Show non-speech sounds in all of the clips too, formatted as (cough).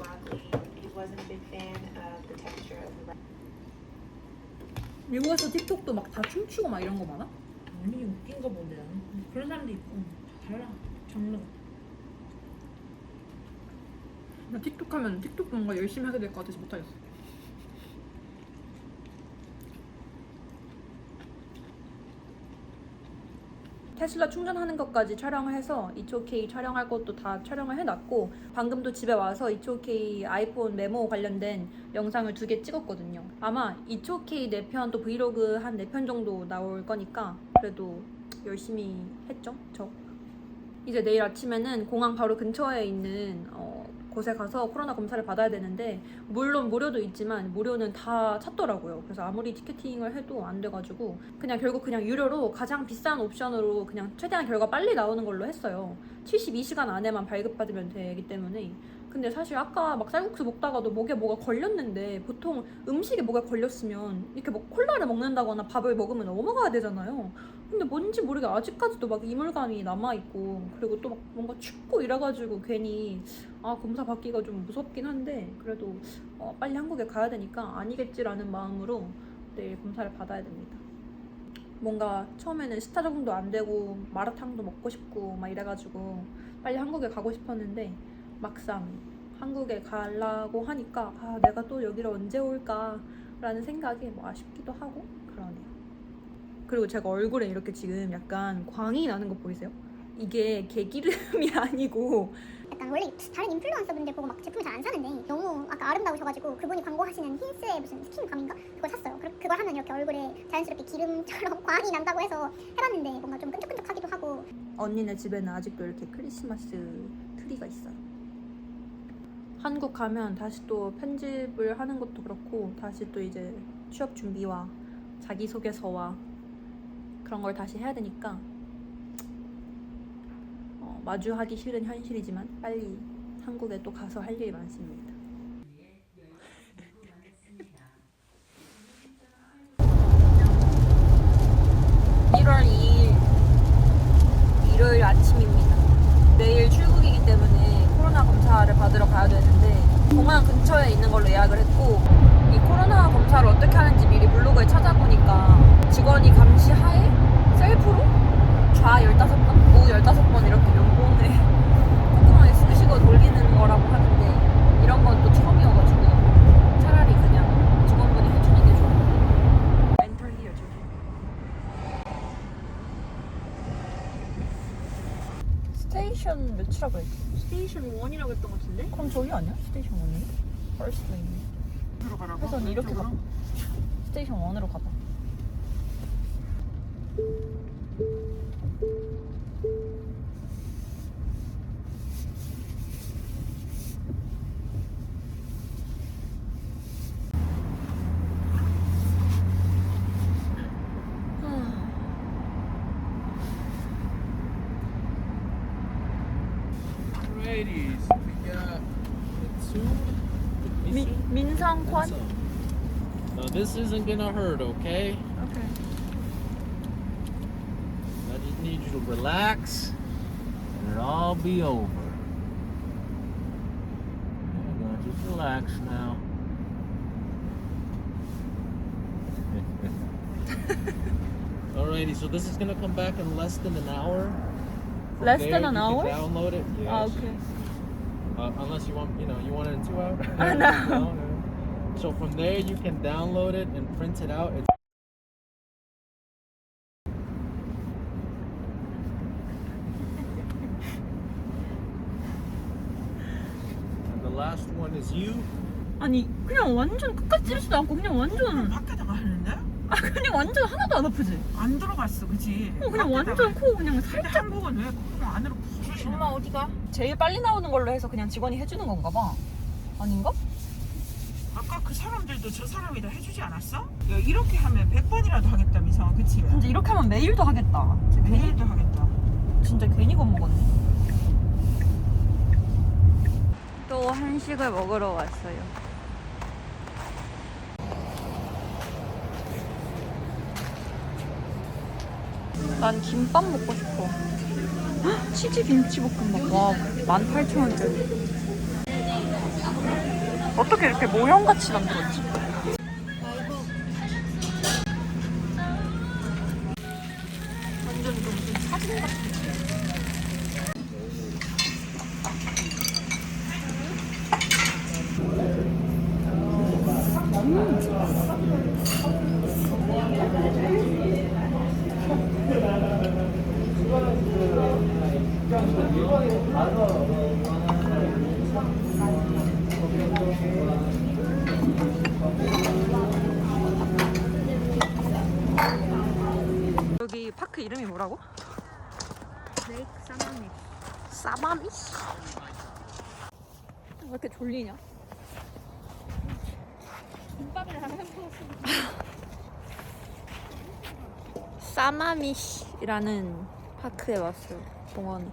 broccoli. He wasn't a big fan of the texture of the rice. 미국에서 틱톡도 막 다 춤추고 막 이런 거 많아? 아니 웃긴 거 보면 그런 사람도 있고 다 달라 장르가 나 틱톡 하면 틱톡 뭔가 열심히 하게 될 것 같아서 못하겠어. 테슬라 충전하는 것까지 촬영을 해서 2초K 촬영할 것도 다 촬영을 해놨고 방금도 집에 와서 2초K 아이폰 메모 관련된 영상을 두 개 찍었거든요. 아마 2초K 4편 또 브이로그 한 4편 정도 나올 거니까 그래도 열심히 했죠, 저. 이제 내일 아침에는 공항 바로 근처에 있는 어, 곳에 가서 코로나 검사를 받아야 되는데 물론 무료도 있지만 무료는 다 찼더라고요. 그래서 아무리 티켓팅을 해도 안 돼가지고 그냥 결국 그냥 유료로 가장 비싼 옵션으로 그냥 최대한 결과 빨리 나오는 걸로 했어요. 72시간 안에만 발급받으면 되기 때문에 근데 사실 아까 막 쌀국수 먹다가도 목에 뭐가 걸렸는데 보통 음식에 뭐가 걸렸으면 이렇게 뭐 콜라를 먹는다거나 밥을 먹으면 넘어가야 되잖아요. 근데 뭔지 모르게 아직까지도 막 이물감이 남아있고 그리고 또 막 뭔가 춥고 이래가지고 괜히 아 검사 받기가 좀 무섭긴 한데 그래도 어, 빨리 한국에 가야 되니까 아니겠지라는 마음으로 내일 검사를 받아야 됩니다. 뭔가 처음에는 스타 적응도 안 되고 마라탕도 먹고 싶고 막 이래가지고 빨리 한국에 가고 싶었는데 막상 한국에 가려고 하니까 아 내가 또 여기를 언제 올까라는 생각이 뭐 아쉽기도 하고 그러네요. 그리고 제가 얼굴에 이렇게 지금 약간 광이 나는 거 보이세요? 이게 개기름이 (laughs) 아니고 약간 원래 다른 인플루언서분들 보고 막 제품을 잘 안 사는데 너무 아까 아름다우셔가지고 그분이 광고하시는 힌스의 무슨 스킨감인가 그걸 샀어요. 그, 그걸 하면 이렇게 얼굴에 자연스럽게 기름처럼 (laughs) 광이 난다고 해서 해봤는데 뭔가 좀 끈적끈적하기도 하고 언니네 집에는 아직도 이렇게 크리스마스 트리가 있어요. 한국 가면 다시 또 편집을 하는 것도 그렇고 다시 또 이제 취업 준비와 자기소개서와 그런 걸 다시 해야 되니까 어, 마주하기 싫은 현실이지만 빨리 한국에 또 가서 할 일이 많습니다. (1월 2일) 일요일 아침입니다. 내일 출국이기 때문에 코로나 검사를 받으러 가야 되는데 공항 근처에 있는 걸로 예약을 했고 이 코로나 검사를 어떻게 하는지 미리 블로그에 찾아보니까 직원이 감시하에 셀프로 좌 15번, 우 15번 이렇게 면봉에 콧구멍에 쑤시고 돌리는 거라고 하는데 이런 건 또 처음이어가지고 차라리 그냥 직원분이 해주는 게 좋아요. 멘탈 히어 저기. 스테이션 몇이라고 했지? 스테이션 1이라고 했던 것 같은데? 그럼 저기 아니야? 스테이션 1이? 퍼스트 레인 들어가라고? 그래서 이렇게 가봐 스테이션 1으로 가봐 민상관? Now this isn't gonna hurt, okay? 오케이 I just need you to relax, and it'll all be over. Yeah, now just relax now. (laughs) Alrighty, so this is gonna come back in less than an hour. From Less there, than an you hour? Can download it. Yes. 아 오케이 Uh, unless you want, you know, you want it in two hours. (laughs) I know. no. So from there, you can download it and print it out. It's and the last one is you. 아니 그냥 완전 끝까지 찌르지도 않고 그냥 완전 밖에다가 하는데? 아 그냥 완전 하나도 안 아프지? 안 들어갔어, 그치? 어 그냥. 완전 코 그냥 근데 살짝 한국은 왜 콧구멍 안으로 부수시는 거야? 어디가? 제일 빨리 나오는 걸로 해서 그냥 직원이 해주는 건가 봐 아닌가? 아까 그 사람들도 저 사람이 다 해주지 않았어? 야, 이렇게 하면 100번이라도 하겠다면서, 그치? 진짜 이렇게 하면 매일도 하겠다 진짜 괜히, 내일도 하겠다. 진짜 괜히 겁먹었네 또 한식을 먹으러 왔어요 난 김밥 먹고 싶어. 헉, 치즈 김치볶음밥 와 18,000원짜리. 어떻게 이렇게 모형같이 만들었지? 완전 좀 무슨 사진 같은 여기 파크 이름이 뭐라고? 레이크 사마미. 사마미? 왜 이렇게 졸리냐? 김밥을 하나 해먹었어. 사마미시라는 파크에 왔어요. 공원.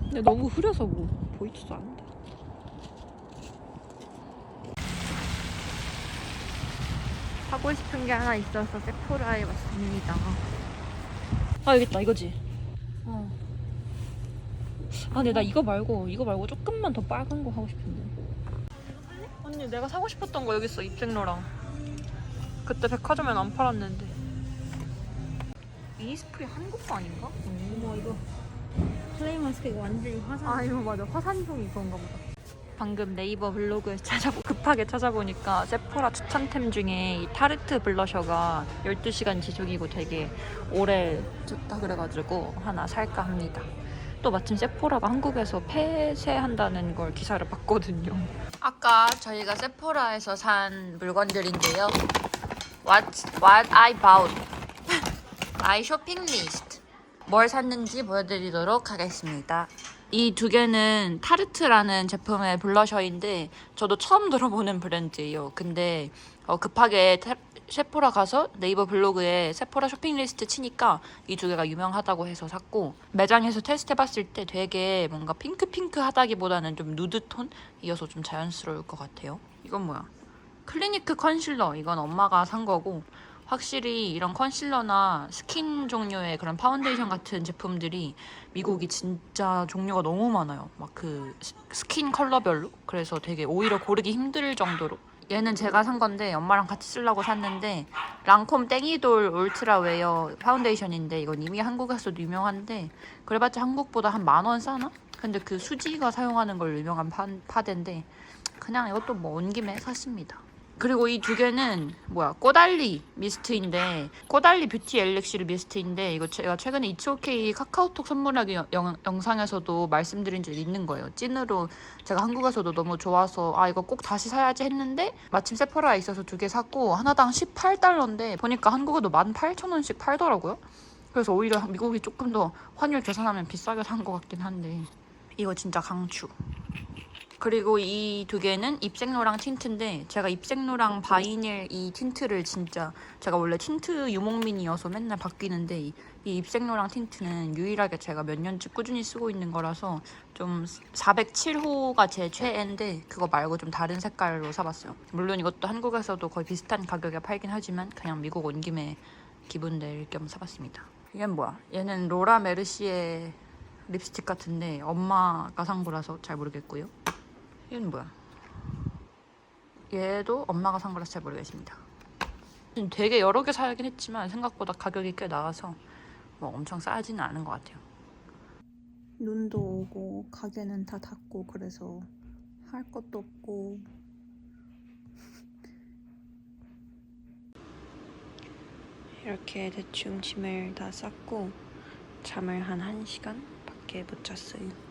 근데 너무 흐려서 뭐 보이지도 않는 다. 하고 싶은 게 하나 있어서 세포라에 왔습니다. 아 여기 있다 이거지. 어. 아 근데 나 이거 말고 이거 말고 조금만 더 빨간 거 하고 싶은데. 언니 내가 사고 싶었던 거 여기 있어 입생로랑. 그때 백화점엔 안 팔았는데. 이니스프리 한국 거 아닌가? 어머 이거 플레이 마스크 이거 완전히 화산. 아 이거 맞아 화산종이 그런가 보다. 방금 네이버 블로그에서 (laughs) 찾아보 급하게 찾아보니까 세포라 추천템 중에 이 타르트 블러셔가 12시간 지속이고 되게 오래 좋다 그래가지고 하나 살까 합니다. 또 마침 세포라가 한국에서 폐쇄한다는 걸 기사를 봤거든요. 아까 저희가 세포라에서 산 물건들인데요. What, what I bought. 마이 쇼핑 리스트. 뭘 샀는지 보여드리도록 하겠습니다. 이 두 개는 타르트라는 제품의 블러셔인데 저도 처음 들어보는 브랜드예요. 근데 어, 급하게 타- 세포라 가서 네이버 블로그에 세포라 쇼핑 리스트 치니까 이 두 개가 유명하다고 해서 샀고 매장에서 테스트 해봤을 때 되게 뭔가 핑크핑크하다기보다는 좀 누드 톤이어서 좀 자연스러울 것 같아요. 이건 뭐야? 클리니크 컨실러 이건 엄마가 산 거고 확실히 이런 컨실러나 스킨 종류의 그런 파운데이션 같은 제품들이 미국이 진짜 종류가 너무 많아요. 막 그 스킨 컬러별로. 그래서 되게 오히려 고르기 힘들 정도로. 얘는 제가 산 건데 엄마랑 같이 쓰려고 샀는데 랑콤 땡이돌 울트라 웨어 파운데이션인데 이건 이미 한국에서도 유명한데 그래봤자 한국보다 한 만 원 싸나? 근데 그 수지가 사용하는 걸 유명한 파, 파데인데 그냥 이것도 뭐 온 김에 샀습니다. 그리고 이 두 개는 뭐야 꼬달리 미스트인데 꼬달리 뷰티 엘릭시르 미스트인데 이거 제가 최근에 이츠오케이 카카오톡 선물하기 영- 영, 영상에서도 말씀드린 적이 있는 거예요. 찐으로 제가 한국에서도 너무 좋아서 아 이거 꼭 다시 사야지 했는데 마침 세포라에 있어서 두 개 샀고 하나당 18달러인데 보니까 한국에도 18,000원씩 팔더라고요. 그래서 오히려 미국이 조금 더 환율 계산하면 비싸게 산 것 같긴 한데 이거 진짜 강추 그리고 이 두 개는 입생로랑 틴트인데 제가 입생로랑 바이닐 이 틴트를 진짜 제가 원래 틴트 유목민이어서 맨날 바뀌는데 이, 이 입생로랑 틴트는 유일하게 제가 몇 년째 꾸준히 쓰고 있는 거라서 좀 407호가 제 최애인데 그거 말고 좀 다른 색깔로 사봤어요. 물론 이것도 한국에서도 거의 비슷한 가격에 팔긴 하지만 그냥 미국 온 김에 기분 낼 겸 사봤습니다. 이건 뭐야? 얘는 로라 메르시의 립스틱 같은데 엄마가 산 거라서 잘 모르겠고요. 얘는 뭐야? 얘도 엄마가 산 거라서 잘 모르겠습니다. 되게 여러 개 사긴 했지만 생각보다 가격이 꽤 나가서 뭐 엄청 싸지는 않은 것 같아요. 눈도 오고 가게는 다 닫고 그래서 할 것도 없고 이렇게 대충 짐을 다 쌌고 잠을 한 1시간 밖에 못 잤어요.